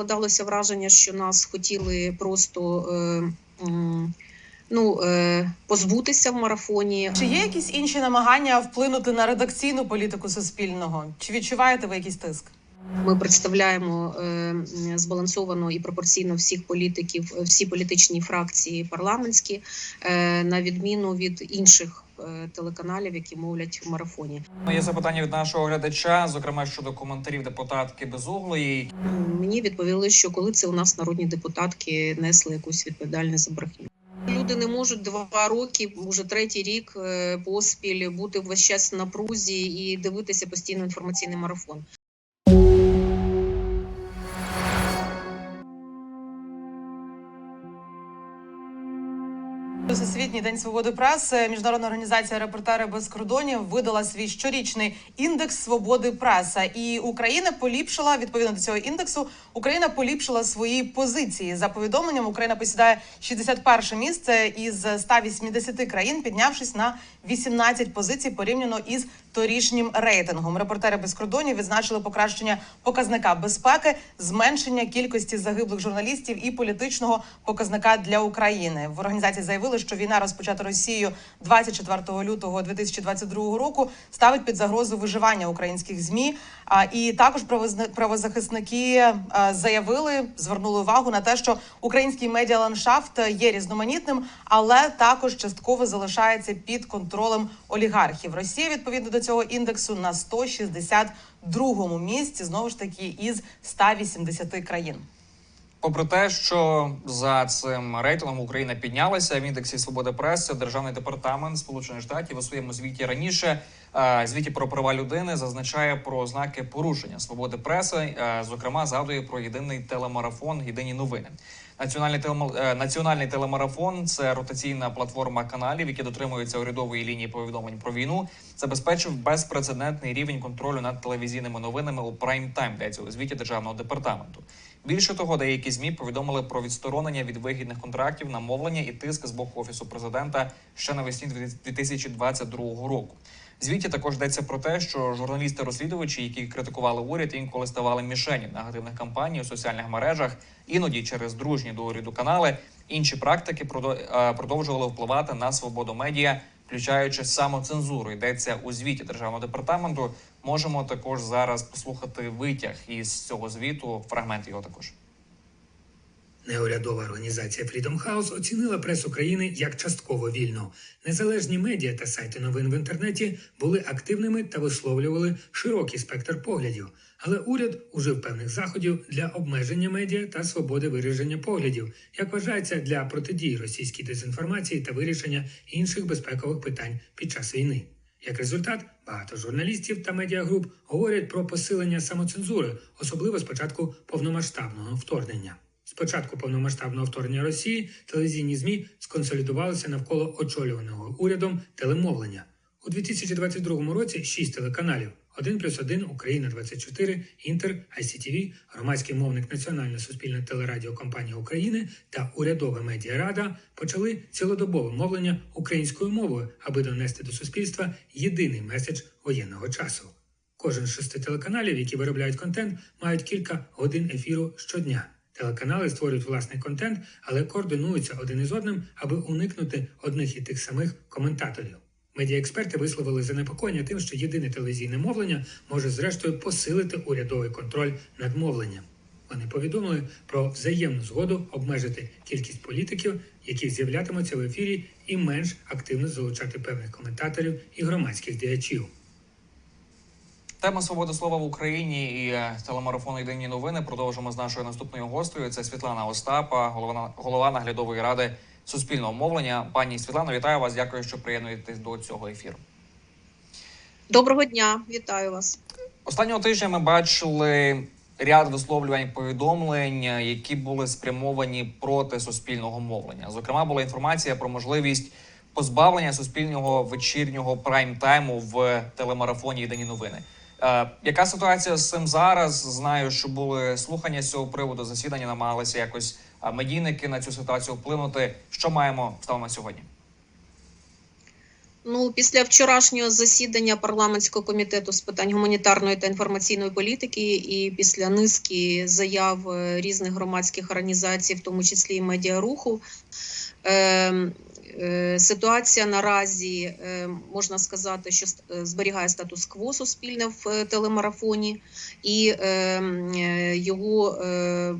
Складалося враження, що нас хотіли просто е, м, ну, е, позбутися в марафоні. Чи є якісь інші намагання вплинути на редакційну політику суспільного? Чи відчуваєте ви якийсь тиск? Ми представляємо е, збалансовано і пропорційно всіх політиків, е, всі політичні фракції парламентські, е, на відміну від інших е, телеканалів, які мовлять в марафоні. моє Є запитання від нашого глядача, зокрема щодо коментарів депутатки Безуглої. Мені відповіли, що коли це у нас народні депутатки несли якусь відповідальність за брехню. Люди не можуть два роки, уже третій рік е, поспіль бути весь час на прузі і дивитися постійно інформаційний марафон. Всесвітній день свободи преси. Міжнародна організація Репортери без кордонів видала свій щорічний індекс свободи преси. І Україна поліпшила відповідно до цього індексу. Україна поліпшила свої позиції. За повідомленням, Україна посідає 61 місце із 180 країн, піднявшись на 18 позицій порівняно із торішнім рейтингом. Репортери без кордонів відзначили покращення показника безпеки, зменшення кількості загиблих журналістів і політичного показника для України. В організації заявили, що війна розпочата Росією 24 лютого 2022 року ставить під загрозу виживання українських змі. А і також правозахисники е, заявили, звернули увагу на те, що український медіаландшафт є різноманітним, але також частково залишається під контролем олігархів. Росія відповідно до цього індексу на 162-му місці, знову ж таки із 180 країн. Попри те, що за цим рейтингом Україна піднялася в індексі свободи преси, державний департамент Сполучених Штатів у своєму звіті раніше е, звіті про права людини зазначає про ознаки порушення свободи преси. е, Зокрема, згадує про єдиний телемарафон, єдині новини. Національний телема- е, національний телемарафон це ротаційна платформа каналів, які дотримуються урядової лінії повідомлень про війну. Забезпечив безпрецедентний рівень контролю над телевізійними новинами у прайм тайм. Йдеться у звіті державного департаменту. Більше того, деякі змі повідомили про відсторонення від вигідних контрактів на мовлення і тиск з боку офісу президента ще навесні 2022 року. В звіті також йдеться про те, що журналісти-розслідувачі, які критикували уряд, інколи ставали мішені негативних кампаній у соціальних мережах, іноді через дружні до уряду канали. Інші практики е, продовжували впливати на свободу медіа, включаючи самоцензуру. Йдеться у звіті державного департаменту. Можемо також зараз послухати витяг із цього звіту. Фрагмент його також. Неурядова організація Freedom House оцінила пресу країни як частково вільну. Незалежні медіа та сайти новин в інтернеті були активними та висловлювали широкий спектр поглядів. Але уряд ужив певних заходів для обмеження медіа та свободи вираження поглядів, як вважається для протидії російській дезінформації та вирішення інших безпекових питань під час війни. Як результат, багато журналістів та медіагруп говорять про посилення самоцензури, особливо з початку повномасштабного вторгнення. З початку повномасштабного вторгнення Росії телевізійні змі сконсолідувалися навколо очолюваного урядом телемовлення. У 2022 році шість телеканалів: 1 плюс 1, Україна 24, Інтер, ICTV, громадський мовник Національна суспільна телерадіокомпанія України та урядова медіарада почали цілодобове мовлення українською мовою, аби донести до суспільства єдиний меседж воєнного часу. Кожен з шести телеканалів, які виробляють контент, мають кілька годин ефіру щодня. Телеканали створюють власний контент, але координуються один із одним, аби уникнути одних і тих самих коментаторів. Медіаексперти висловили занепокоєння тим, що єдине телевізійне мовлення може зрештою посилити урядовий контроль над мовленням. Вони повідомили про взаємну згоду обмежити кількість політиків, які з'являтимуться в ефірі, і менш активно залучати певних коментаторів і громадських діячів. Тема свободи слова в Україні і е, телемарафон «Єдині новини. Продовжимо з нашою наступною гостею. Це Світлана Остапа, голова, голова наглядової ради суспільного мовлення. Пані Світлано, вітаю вас. Дякую, що приєднуєтесь до цього ефіру. Доброго дня, вітаю вас. Останнього тижня ми бачили ряд висловлювань повідомлень, які були спрямовані проти суспільного мовлення. Зокрема, була інформація про можливість позбавлення суспільного вечірнього прайм-тайму в телемарафоні «Єдині новини. Е, яка ситуація з цим зараз? Знаю, що були слухання з цього приводу, засідання намагалися якось е, медійники на цю ситуацію вплинути. Що маємо станом на сьогодні? Ну, після вчорашнього засідання парламентського комітету з питань гуманітарної та інформаційної політики, і після низки заяв е, різних громадських організацій, в тому числі і медіаруху, е, ситуація наразі е, можна сказати, що е, зберігає статус-кво суспільне в е, телемарафоні, і е, е, його е,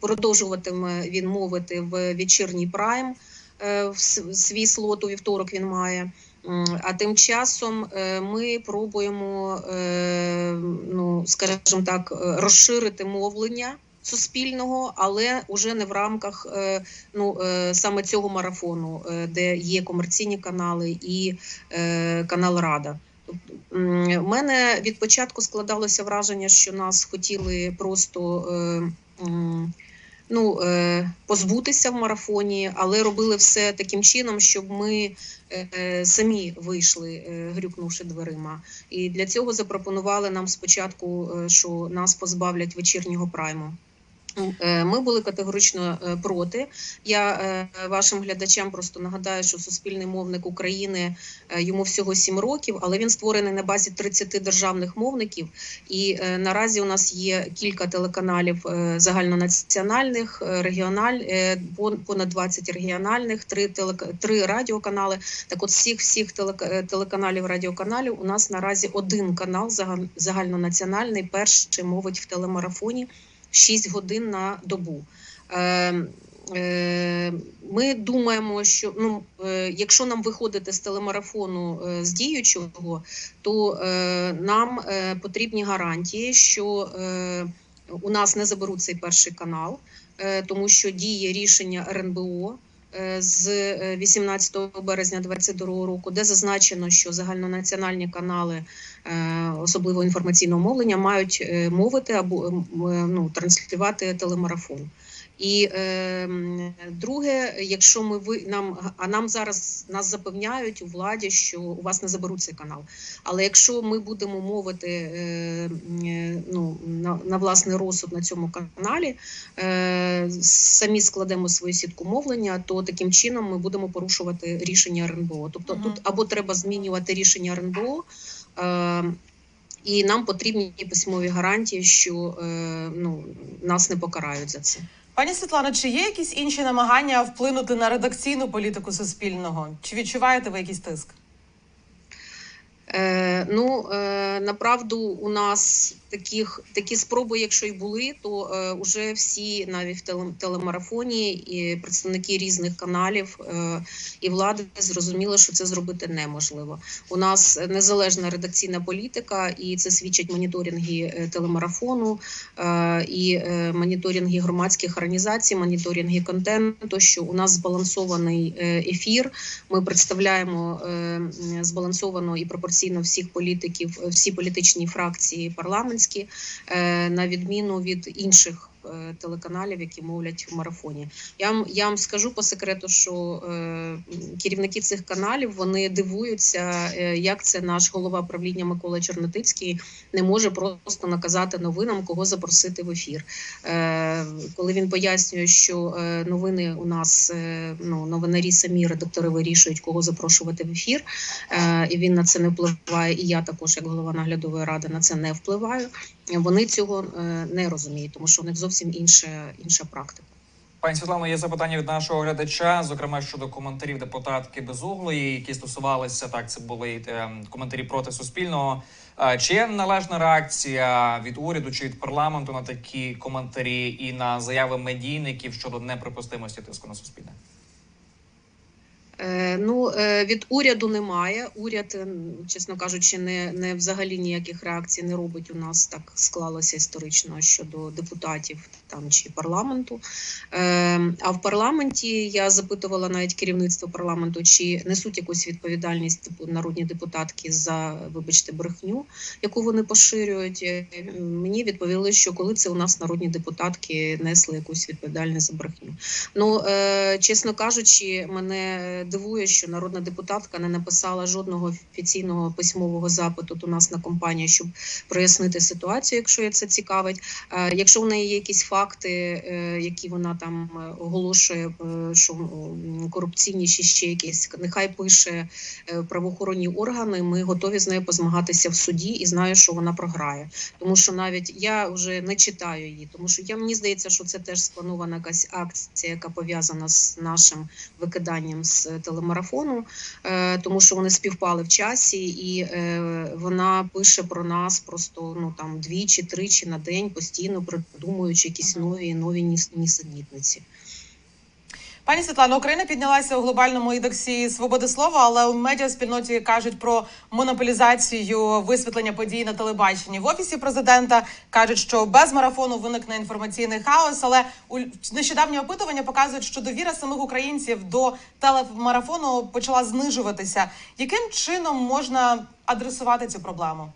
продовжуватиме він мовити в вечірній прайм. е, в свій слот у вівторок він має. А тим часом е, ми пробуємо, е, ну скажімо так, е, розширити мовлення суспільного, але вже не в рамках е, ну е, саме цього марафону, е, де є комерційні канали і канал Рада. Тобто, У мене від початку складалося враження, що нас хотіли просто ну, позбутися в марафоні, але робили все таким чином, щоб ми самі вийшли, грюкнувши дверима. І для цього запропонували нам спочатку, що нас позбавлять вечірнього прайму. Е, Ми були категорично е, проти. Я е, вашим глядачам просто нагадаю, що суспільний мовник України йому всього 7 років, але він створений на базі 30 державних мовників. І наразі у нас є кілька телеканалів загальнонаціональних, регіональ, понад 20 регіональних, три телека, три радіоканали. Так, от всіх всіх телека- телеканалів радіоканалів у нас наразі один канал загал- загальнонаціональний, перший мовить в телемарафоні 6 годин на добу. Е, е, Ми думаємо, що ну, е, якщо нам виходити з телемарафону е, з діючого, то е, нам потрібні гарантії, що у нас не заберуть цей перший канал, тому що діє рішення РНБО з е, 18 березня 2022 року, де зазначено, що загальнонаціональні канали, е, особливо інформаційного мовлення, мають е, мовити або е, ну, транслювати телемарафон. І е, друге, якщо ми ви нам а нам зараз нас запевняють у владі, що у вас не заберуть цей канал. Але якщо ми будемо мовити е, ну, на, на власний розсуд на цьому каналі, е, самі складемо свою сітку мовлення, то таким чином ми будемо порушувати рішення РНБО. Тобто Мгм. тут або треба змінювати рішення РНБО. Е, і нам потрібні письмові гарантії, що е, ну, нас не покарають за це. Пані Світлано, чи є якісь інші намагання вплинути на редакційну політику суспільного? Чи відчуваєте ви якийсь тиск? Е, ну, е, направду, у нас таких такі спроби, якщо й були, то е, уже всі навіть в теле- телемарафоні і представники різних каналів е, і влади зрозуміли, що це зробити неможливо. У нас незалежна редакційна політика, і це свідчать моніторинги е, телемарафону е, і е, моніторинги громадських організацій, моніторинги контенту. Що у нас збалансований е, ефір. Ми представляємо е, збалансовано і пропорційно всіх політиків, всі політичні фракції парламентські, е, на відміну від інших. Е, Телеканалів, які мовлять в марафоні, я я вам скажу по секрету, що е, керівники цих каналів вони дивуються, е, як це наш голова правління Микола Чорнотицький не може просто наказати новинам, кого запросити в ефір. Коли він пояснює, що новини у нас ну новинарі самі редактори вирішують, кого запрошувати в ефір, і він на це не впливає. І я також, як голова наглядової ради, на це не впливаю. Вони цього не розуміють, тому що у них зовсім інша інша практика. Пані Світлано, є запитання від нашого глядача, зокрема щодо коментарів депутатки Безуглої, які стосувалися так. Це були е, коментарі проти суспільного. Чи є належна реакція від уряду чи від парламенту на такі коментарі і на заяви медійників щодо неприпустимості тиску на суспільне? Е, Ну е, від уряду немає. Уряд, е, чесно кажучи, не, не взагалі ніяких реакцій не робить. У нас так склалося історично щодо депутатів там чи парламенту. Е, А в парламенті я запитувала навіть керівництво парламенту, чи несуть якусь відповідальність типу, народні депутатки за, вибачте, брехню, яку вони поширюють. Е, Мені відповіли, що коли це у нас народні депутатки несли якусь відповідальність за брехню. Ну, е, чесно кажучи, мене дивує, що народна депутатка не написала жодного офіційного письмового запиту до нас на компанію, щоб прояснити ситуацію, якщо це цікавить. Е, Якщо в неї є якісь факти, е, які вона там е, оголошує, е, що корупційні чи ще якісь, нехай пише правоохоронні органи. Ми готові з нею позмагатися в суді і знаю, що вона програє. Тому що навіть я вже не читаю її, тому що я мені здається, що це теж спланована якась акція, яка пов'язана з нашим викиданням з телемарафону, тому що вони співпали в часі, і вона пише про нас просто ну там двічі, тричі на день, постійно придумуючи якісь нові нові ніс- нісенітниці. Пані Світлано, Україна піднялася у глобальному індексі свободи слова, але у медіаспільноті кажуть про монополізацію висвітлення подій на телебаченні. В офісі президента кажуть, що без марафону виникне інформаційний хаос. Але нещодавні опитування показують, що довіра самих українців до телемарафону почала знижуватися. Яким чином можна адресувати цю проблему?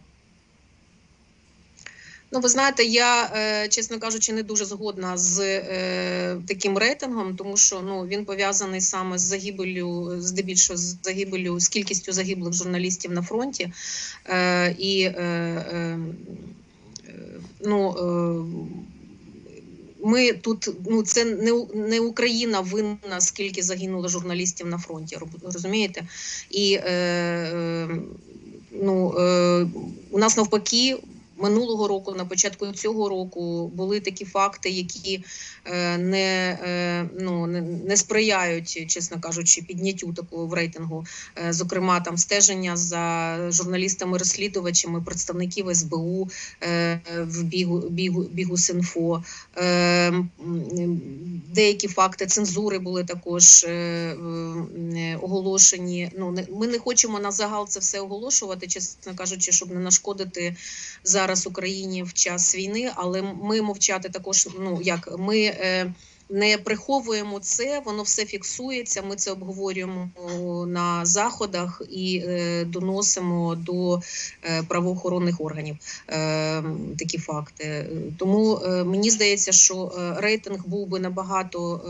Ну, ви знаєте, я, е, чесно кажучи, не дуже згодна з е, таким рейтингом, тому що ну він пов'язаний саме з загибелю, здебільшого з загибелю, з кількістю загиблих журналістів на фронті. Е, і ну, ми тут, ну це не, не Україна винна, скільки загинуло журналістів на фронті, розумієте? І ну, у нас навпаки. Минулого року, на початку цього року, були такі факти, які е, не, е, ну, не, сприяють, чесно кажучи, підняттю такого в рейтингу. Е, зокрема, там стеження за журналістами-розслідувачами, представників СБУ в бігу. Е, деякі факти цензури були також оголошені. Ну, ми не хочемо на загал це все оголошувати, чесно кажучи, щоб не нашкодити зараз Україні в час війни, але ми мовчати також. Ну як ми е, не приховуємо це, воно все фіксується. Ми це обговорюємо на заходах і е, доносимо до е, правоохоронних органів е, такі факти. Тому мені здається, що рейтинг був би набагато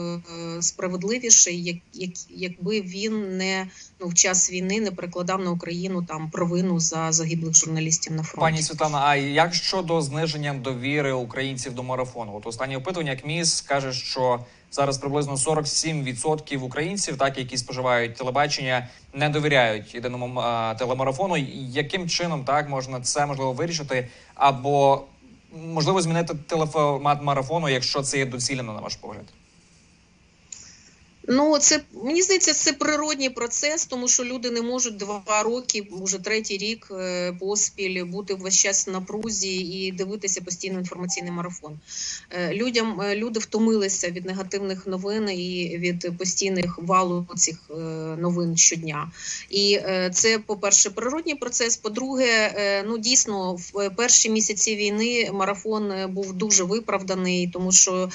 справедливіший, як, як, якби він не ну в час війни не перекладав на Україну там провину за загиблих журналістів на фронті. Пані Світлана, а як щодо зниження довіри українців до марафону? От останнє опитування як МІС каже, що зараз приблизно 47% українців, так які споживають телебачення, не довіряють єдиному а, телемарафону. Яким чином так можна це можливо вирішити, або можливо змінити телеформат марафону, якщо це є доцільно, на ваш погляд? Ну, це мені здається, це природній процес, тому що люди не можуть два роки, вже третій рік е, поспіль бути весь час в напрузі і дивитися постійно інформаційний марафон. Е, Людям е, люди втомилися від негативних новин і від постійних валу цих новин щодня. І це, по-перше, природній процес. По-друге, ну дійсно, в перші місяці війни марафон був дуже виправданий, тому що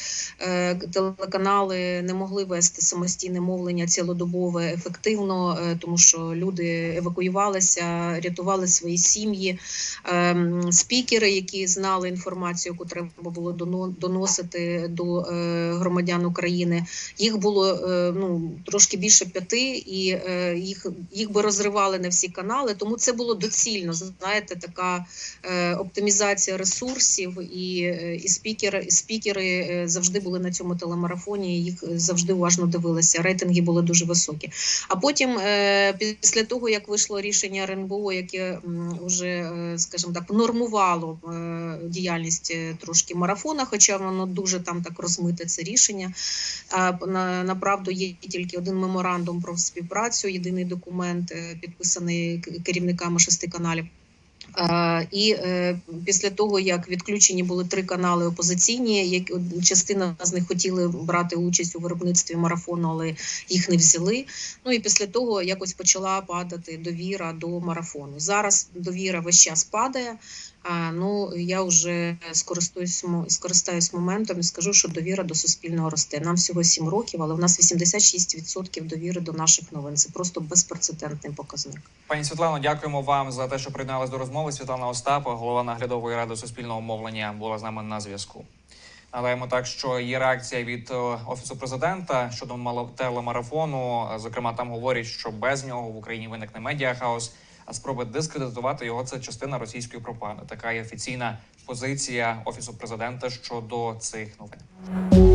телеканали не могли вести самостійне мовлення цілодобове ефективно, е, тому що люди евакуювалися, рятували свої сім'ї. Ем, Спікери, які знали інформацію, яку треба було доно- доносити до е, громадян України, їх було е, ну трошки більше п'яти, і їх їх би розривали на всі канали. Тому це було доцільно. Знаєте, така оптимізація ресурсів, і, і спікери, і спікери завжди були на цьому телемарафоні. Їх завжди уважно дивилися. Рейтинги були дуже високі. А потім, е, після того як вийшло рішення РНБО, яке вже, е, скажімо так, нормувало е, діяльність трошки марафона, хоча воно дуже там так розмите це рішення. На, направду є тільки один меморандум про співпрацю, єдиний документ, підписаний керівниками шести каналів. І е, після того, як відключені були три канали опозиційні, як частина з них хотіли брати участь у виробництві марафону, але їх не взяли. Ну і після того якось почала падати довіра до марафону. Зараз довіра весь час падає. А, ну я вже скористуюсь мо- скористаюсь моментом і скажу, що довіра до суспільного росте. Нам всього 7 років, але в нас 86% довіри до наших новин. Це просто безпрецедентний показник. Пані Світлано, дякуємо вам за те, що приєдналися до розмови. Світлана Остапа, голова наглядової ради суспільного мовлення, була з нами на зв'язку. Нагадаємо так, що є реакція від е, офісу президента щодо телемарафону. Зокрема, там говорять, що без нього в Україні виникне медіахаос, а спроби дискредитувати його це частина російської пропаганди. Така є офіційна позиція офісу президента щодо цих новин.